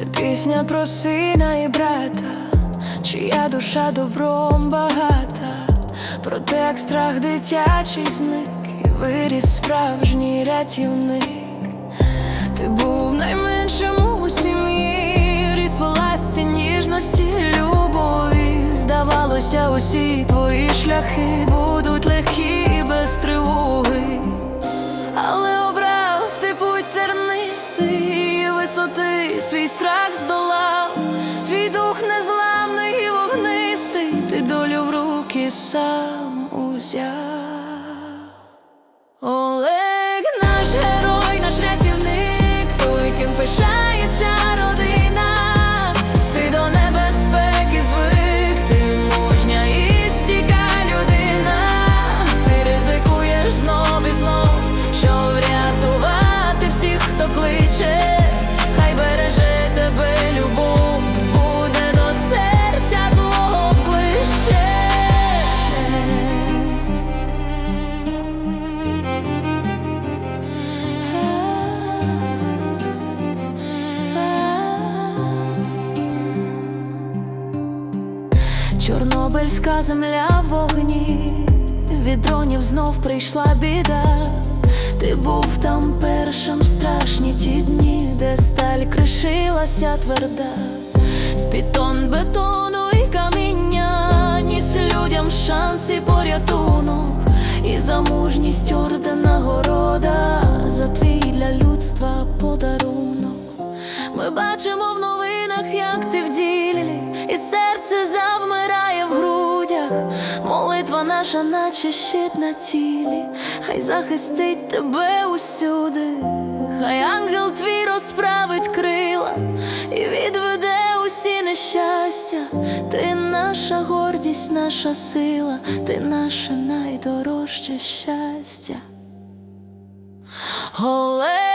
пісня про сина і брата, чия душа добром багата, про те, як страх дитячий зник і виріс справжній рятівник. Ти був найменшим у сім'ї, ріс в ласці, ніжності, любові. Здавалося, усі твої шляхи будуть легкі і без тривоги. Свій страх здолав, твій дух незламний і вогнистий, ти долю в руки сам узяв. Чорнобильська земля в вогні, від дронів знов прийшла біда. Ти був там першим страшні ті дні, де сталь кришилася тверда, з-під тонн бетону і каміння, ніс людям шанс і порятунок, і за мужність орден нагорода, за твій Ми бачимо в новинах, як ти в ділі, і серце завмирає в грудях. Молитва наша, наче щит на тілі, хай захистить тебе усюди, хай ангел твій розправить крила і відведе усі нещастя. Ти наша гордість, наша сила, ти наше найдорожче щастя. Олег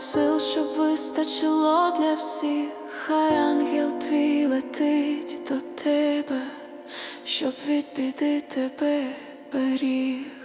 сил, щоб вистачило для всіх. Хай ангел твій летить до тебе, щоб від біди тебе беріг.